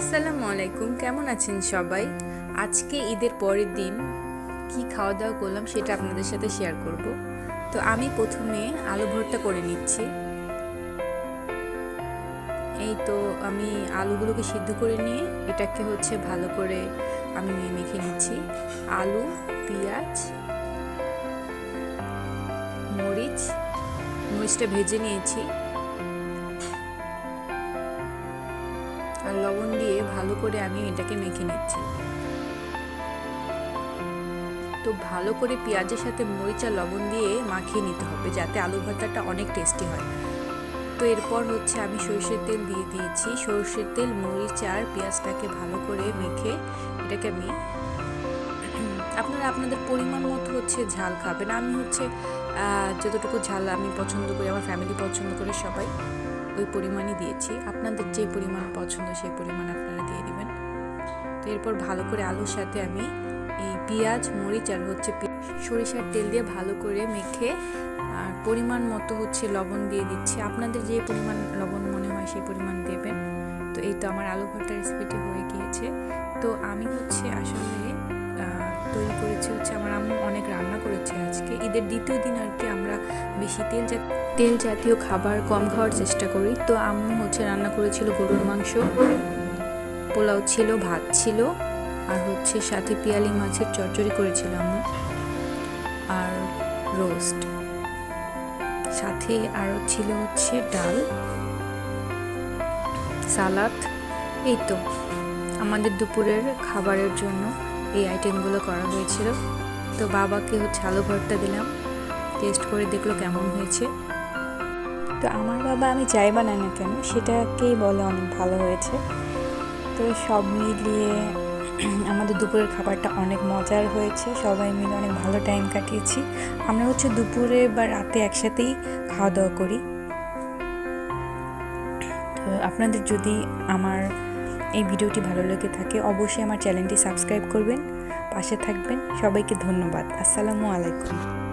আসসালামু আলাইকুম, কেমন আছেন সবাই? আজকে ঈদের পরের দিন কি খাওয়া দাওয়া করলাম সেটা আপনাদের সাথে শেয়ার করব। তো আমি প্রথমে আলু ভর্তা করে নিচ্ছি। এই তো আমি আলুগুলোকে সিদ্ধ করে নিয়ে এটাকে হচ্ছে ভালো করে আমি মেখে নিচ্ছি। আলু, পেঁয়াজ, মরিচ, মরিচটা ভেজে নিয়েছি। আর লবণ দিয়ে ভালো করে আমি এটাকে মেখে নিচ্ছি। তো ভালো করে পেঁয়াজের সাথে মরিচ আর লবণ দিয়ে মাখিয়ে নিতে হবে যাতে আলু ভর্তাটা অনেক টেস্টি হয়। তো এরপর হচ্ছে আমি সরষের তেল দিয়ে দিয়েছি। সরষের তেল, মরিচ আর পেঁয়াজটাকে ভালো করে মেখে এটাকে আমি আপনারা আপনাদের পরিমাণ মতো হচ্ছে ঝাল খাবেন। আমি হচ্ছে যতটুকু ঝাল আমি পছন্দ করি, আমার ফ্যামিলি পছন্দ করে সবাই। ওই পরিমাণই দিয়েছি। আপনাদের যে পরিমাণ পছন্দ সেই পরিমাণ আপনারা দিয়ে দিবেন। তো এরপর ভালো করে আলুর সাথে আমি এই পেঁয়াজ, মরিচ আর হচ্ছে সরিষার তেল দিয়ে ভালো করে মেখে আর পরিমাণ মতো হচ্ছে লবণ দিয়ে দিচ্ছি। আপনাদের যে পরিমাণ লবণ মনে হয় সেই পরিমাণ দেবেন। তো এই তো আমার আলু ভর্তা রেসিপিটি হয়ে গিয়েছে। তো আমি হচ্ছে আসলে তৈরি করেছি হচ্ছে ঈদের দ্বিতীয় দিন আর কি আমরা বেশি তেল তেল জাতীয় খাবার কম খাওয়ার চেষ্টা করি। তো আম্মু হচ্ছে রান্না করেছিল গরুর মাংস, পোলাও ছিল, ভাত ছিল, আর হচ্ছে সাথে পিয়ালি মাছের চচ্চড়ি করেছিল আম্মু, আর রোস্ট। সাথে আরও ছিল হচ্ছে ডাল, সালাদ। এই তো, আমাদের দুপুরের খাবারের জন্য এই আইটেমগুলো করা হয়েছিল। তো বাবাকে হচ্ছে আলু ভর্তা দিলাম। টেস্ট করে দেখল কেমন হয়েছে। তো আমার বাবা আমি যাই বানাই না কেন, সেটাকেই বলে অনেক ভালো হয়েছে। তো সব মিলিয়ে আমাদের দুপুরের খাবারটা অনেক মজার হয়েছে। সবাই মিলে অনেক ভালো টাইম কাটিয়েছি। আমরা হচ্ছে দুপুরে বা রাতে একসাথেই খাওয়া দাওয়া করি। তো আপনাদের যদি আমার এই ভিডিওটি ভালো লেগে থাকে, অবশ্যই আমার চ্যানেলটি সাবস্ক্রাইব করবেন। পাশে থাকবেন। সবাইকে ধন্যবাদ। আসসালামু আলাইকুম।